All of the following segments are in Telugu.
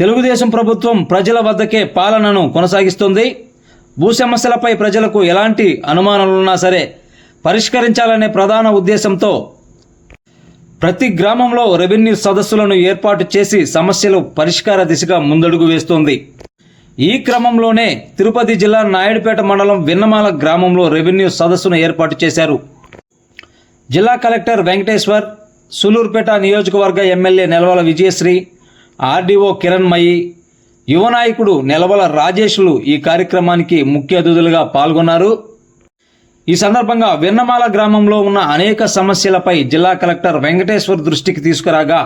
తెలుగుదేశం ప్రభుత్వం ప్రజల వద్దకే పాలనను కొనసాగిస్తుంది. భూ సమస్యలపై ప్రజలకు ఎలాంటి అనుమానాలున్నా సరే పరిష్కరించాలనే ప్రధాన ఉద్దేశంతో ప్రతి గ్రామంలో రెవెన్యూ సదస్సులను ఏర్పాటు చేసి సమస్యలు పరిష్కార దిశగా ముందడుగు వేస్తోంది. ఈ క్రమంలోనే తిరుపతి జిల్లా నాయుడుపేట మండలం విన్నమాల గ్రామంలో రెవెన్యూ సదస్సును ఏర్పాటు చేశారు. జిల్లా కలెక్టర్ వెంకటేశ్వర్ సూలూరుపేట నియోజకవర్గ ఎమ్మెల్యే నెలవల విజయశ్రీ ఆర్డీఓ కిరణ్మయి యువ నాయకుడు నెలవల రాజేష్లు ఈ కార్యక్రమానికి ముఖ్య అతిథులుగా పాల్గొన్నారు. ఈ సందర్భంగా వెన్నమాల గ్రామంలో ఉన్న అనేక సమస్యలపై జిల్లా కలెక్టర్ వెంకటేశ్వర్ దృష్టికి తీసుకురాగా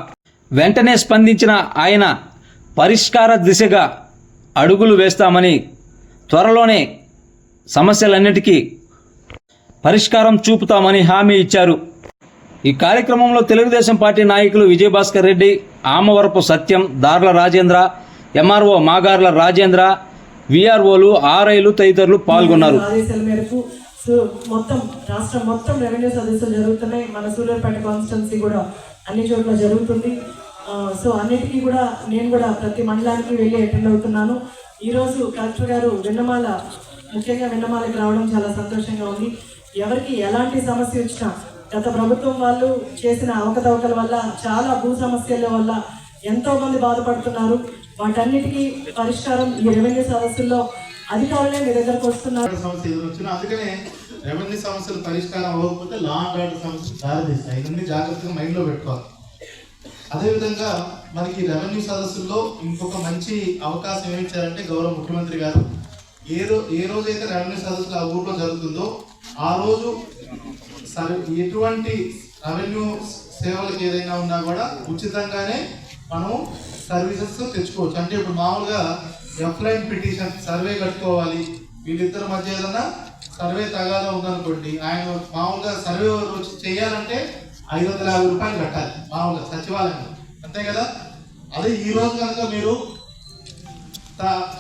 వెంటనే స్పందించిన ఆయన పరిష్కార దిశగా అడుగులు వేస్తామని త్వరలోనే సమస్యలన్నిటికీ పరిష్కారం చూపుతామని హామీ ఇచ్చారు. ఈ కార్యక్రమంలో తెలుగుదేశం పార్టీ నాయకులు విజయభాస్కర్ రెడ్డి ఆమవరపు సత్యం దార్ల రాజేంద్ర ఎంఆర్ఓ మాగార్ల రాజేంద్ర విఆర్ఓలు ఆర్ఐలు తదితరులు పాల్గొన్నారు. మేరకు సో మొత్తం రాష్ట్రం మొత్తం రెవెన్యూ సదస్సులు జరుగుతున్నాయి. మన సూలూరుపేట కాన్స్టిట్యున్సీ కూడా అన్ని చోట్ల జరుగుతుంది. సో అన్నిటికీ కూడా నేను కూడా ప్రతి మండలానికి వెళ్ళి అటెండ్ అవుతున్నాను. ఈరోజు కలెక్టర్ గారు వెన్నమాల ముఖ్యంగా వెన్నమాలకి రావడం చాలా సంతోషంగా ఉంది. ఎవరికి ఎలాంటి సమస్య వచ్చినా గత ప్రభుత్వం వాళ్ళు చేసిన అవకతవకల వల్ల చాలా భూ సమస్యల వల్ల ఎంతో మంది బాధపడుతున్నారు. వాటన్నిటికీ పరిష్కారం ఈ రెవెన్యూ సదస్సుల్లో అధికారులే మీ దగ్గరకు వస్తున్నారు. సమస్య అందుకనే రెవెన్యూ సమస్యలు పరిష్కారం అవ్వకపోతే లా అండ్ ఆర్డర్ సమస్యలు దారితీస్తాయి. ఇవన్నీ జాగ్రత్తగా మైండ్లో పెట్టుకోవాలి. అదేవిధంగా మనకి రెవెన్యూ సదస్సుల్లో ఇంకొక మంచి అవకాశం ఏమి ఇచ్చారంటే గౌరవ ముఖ్యమంత్రి గారు. ఏ రో ఏ రోజైతే రెవెన్యూ సదస్సులు ఆ ఊర్లో జరుగుతుందో ఆ రోజు ఎటువంటి రెవెన్యూ సేవలకు ఏదైనా ఉన్నా కూడా ఉచితంగానే మనం సర్వీసెస్ తెచ్చుకోవచ్చు. అంటే ఇప్పుడు మామూలుగా ఎఫ్లైన్ పిటిషన్ సర్వే కట్టుకోవాలి. వీళ్ళిద్దరి మధ్య ఏదైనా సర్వే తగాదా ఉందనుకోండి ఆయన మామూలుగా సర్వే వచ్చి చేయాలంటే ఐదు వందల యాభై రూపాయలు కట్టాలి మామూలుగా సచివాలయంలో. అంతే కదా? అదే ఈ రోజు కనుక మీరు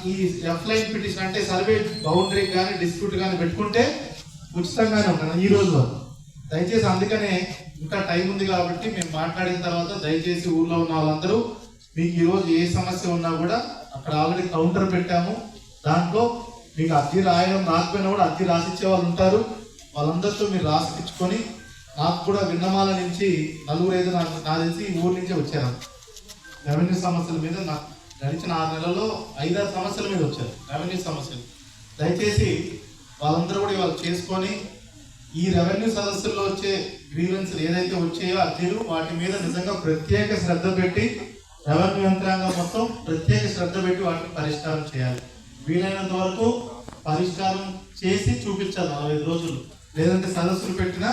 ఈ ఎఫ్లైన్ పిటిషన్ అంటే సర్వే బౌండరీ కానీ డిస్ప్యూట్ కానీ పెట్టుకుంటే ఉచితంగానే ఉన్నాను ఈ రోజు దయచేసి అందుకనే ఇంకా టైం ఉంది కాబట్టి మేము మాట్లాడిన తర్వాత దయచేసి ఊర్లో ఉన్న వాళ్ళందరూ మీకు ఈరోజు ఏ సమస్య ఉన్నా కూడా అక్కడ ఆల్రెడీ కౌంటర్ పెట్టాము. దాంట్లో మీకు అద్దె రాయడం రాకపోయినా కూడా అద్దె రాసిచ్చే వాళ్ళు ఉంటారు. వాళ్ళందరితో మీరు రాసిపించుకొని నాకు కూడా విన్నమాల నుంచి నలుగురు ఐదు నాకు నా తెలిసి ఈ ఊరు నుంచే వచ్చారు. రెవెన్యూ సమస్యల మీద నాకు గడిచిన ఆరు నెలల్లో ఐదారు సమస్యల మీద వచ్చారు రెవెన్యూ సమస్యలు. దయచేసి వాళ్ళందరూ కూడా ఇవాళ చేసుకొని ఈ రెవెన్యూ సదస్సుల్లో వచ్చే గ్రీవెన్స్లు ఏదైతే వచ్చాయో అద్దెలు వాటి మీద నిజంగా ప్రత్యేక శ్రద్ధ పెట్టి రెవెన్యూ యంత్రాంగం మొత్తం ప్రత్యేక శ్రద్ధ పెట్టి వాటిని పరిష్కారం చేయాలి. వీలైనంత వరకు పరిష్కారం చేసి చూపించాలి నలభై ఐదు రోజులు. లేదంటే సదస్సులు పెట్టిన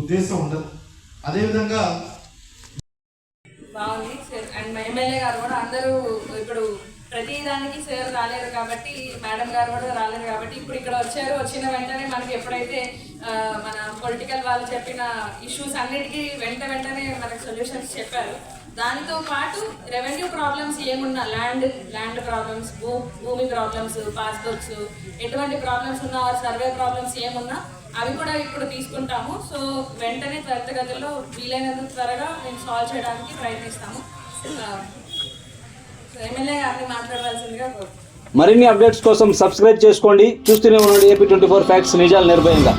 ఉద్దేశం ఉండదు. అదేవిధంగా బాగుంది. అండ్ మా ఎమ్మెల్యే గారు కూడా అందరూ ఇప్పుడు ప్రతి దానికి సార్ రాలేరు కాబట్టి మేడం గారు కూడా రాలేరు కాబట్టి ఇప్పుడు ఇక్కడ వచ్చారు వచ్చిన వెంటనే మనకి ఎప్పుడైతే మన పొలిటికల్ వాళ్ళు చెప్పిన ఇష్యూస్ అన్నిటికీ వెంట వెంటనే మనకు సొల్యూషన్స్ చెప్పారు. దానితో పాటు రెవెన్యూ ప్రాబ్లమ్స్ ఏమున్నా ల్యాండ్ ల్యాండ్ ప్రాబ్లమ్స్ భూ భూమి ప్రాబ్లమ్స్ పాస్బుక్స్ ఎటువంటి ప్రాబ్లమ్స్ ఉన్నా సర్వే ప్రాబ్లమ్స్ ఏమున్నా అవి కూడా ఇప్పుడు తీసుకుంటాము. సో వెంటనే త్వరితగతిలో వీలైనంత త్వరగా మేము సాల్వ్ చేయడానికి ప్రయత్నిస్తాము ఆ, సో ఎమ్మెల్యే గారిని మాట్లాడవలసిందిగా కోరుతున్నాను మరిన్ని అప్డేట్స్ కోసం సబ్స్క్రైబ్ చేసుకోండి. చూస్తూనే ఉండండి. ఏపీ ట్వంటీ ఫోర్ ఫ్యాక్ట్స్ నిజాలు నిర్భయంగా.